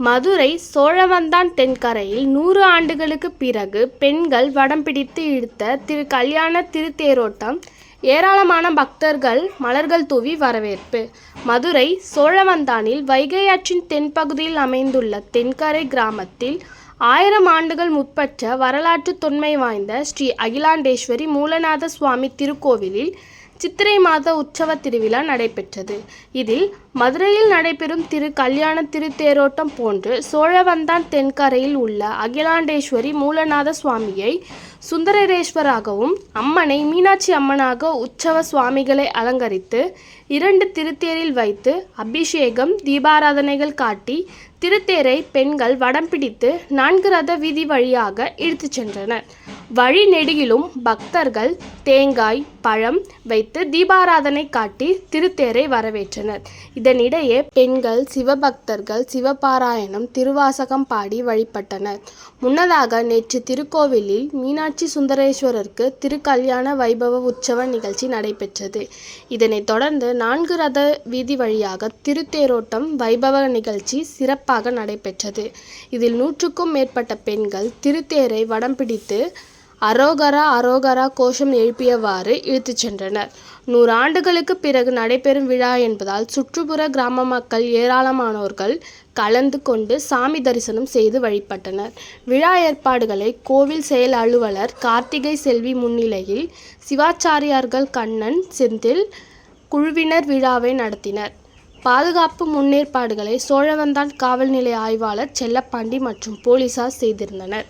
மதுரை சோழவந்தான் தென்கரையில் நூறு ஆண்டுகளுக்கு பிறகு பெண்கள் வடம் பிடித்து இழுத்த திரு கல்யாண திருத்தேரோட்டம் ஏராளமான பக்தர்கள் மலர்கள் தூவி வரவேற்பு. மதுரை சோழவந்தானில் வைகை ஆற்றின் தென்பகுதியில் அமைந்துள்ள தென்கரை கிராமத்தில் ஆயிரம் ஆண்டுகள் முற்பற்ற வரலாற்று தொன்மை வாய்ந்த ஸ்ரீ அகிலாண்டேஸ்வரி மூலநாத சுவாமி திருக்கோவிலில் சித்திரை மாத உற்சவ திருவிழா நடைபெற்றது. இதில் மதுரையில் நடைபெறும் திரு கல்யாண திருத்தேரோட்டம் போன்று சோழவந்தான் தென்கரையில் உள்ள அகிலாண்டேஸ்வரி மூலநாத சுவாமியை சுந்தரேஸ்வராகவும் அம்மனை மீனாட்சி அம்மனாக உற்சவ சுவாமிகளை அலங்கரித்து இரண்டு திருத்தேரில் வைத்து அபிஷேகம் தீபாராதனைகள் காட்டி திருத்தேரை பெண்கள் வடம் பிடித்து நான்கு ரத வீதி வழியாக இழுத்துச் சென்றனர். வழி நெடுகிலும் பக்தர்கள் தேங்காய் பழம் வைத்து தீபாராதனை காட்டி திருத்தேரை வரவேற்றனர். இதனிடையே பெண்கள் சிவபக்தர்கள் சிவபாராயணம் திருவாசகம் பாடி வழிபட்டனர். முன்னதாக நேற்று திருக்கோவிலில் மீனாட்சி சுந்தரேஸ்வரருக்கு திருக்கல்யாண வைபவ உற்சவ நிகழ்ச்சி நடைபெற்றது. இதனைத் தொடர்ந்து நான்கு ரத வீதி வழியாக திருத்தேரோட்டம் வைபவ நிகழ்ச்சி சிறப்பாக நடைபெற்றது. இதில் நூற்றுக்கும் மேற்பட்ட பெண்கள் திருத்தேரை வடம் பிடித்து அரோகரா அரோகரா கோஷம் எழுப்பியவாறு இழுத்துச் சென்றனர். நூறாண்டுகளுக்கு பிறகு நடைபெறும் விழா என்பதால் சுற்றுப்புற கிராம மக்கள் ஏராளமானோர்கள் கலந்து கொண்டு சாமி தரிசனம் செய்து வழிபட்டனர். விழா ஏற்பாடுகளை கோவில் செயல் அலுவலர் கார்த்திகை செல்வி முன்னிலையில் சிவாச்சாரியார்கள் கண்ணன் செந்தில் குழுவினர் விழாவை நடத்தினர். பாதுகாப்பு முன்னேற்பாடுகளை சோழவந்தான் காவல் நிலைய ஆய்வாளர் செல்லப்பாண்டி மற்றும் போலீசார் செய்திருந்தனர்.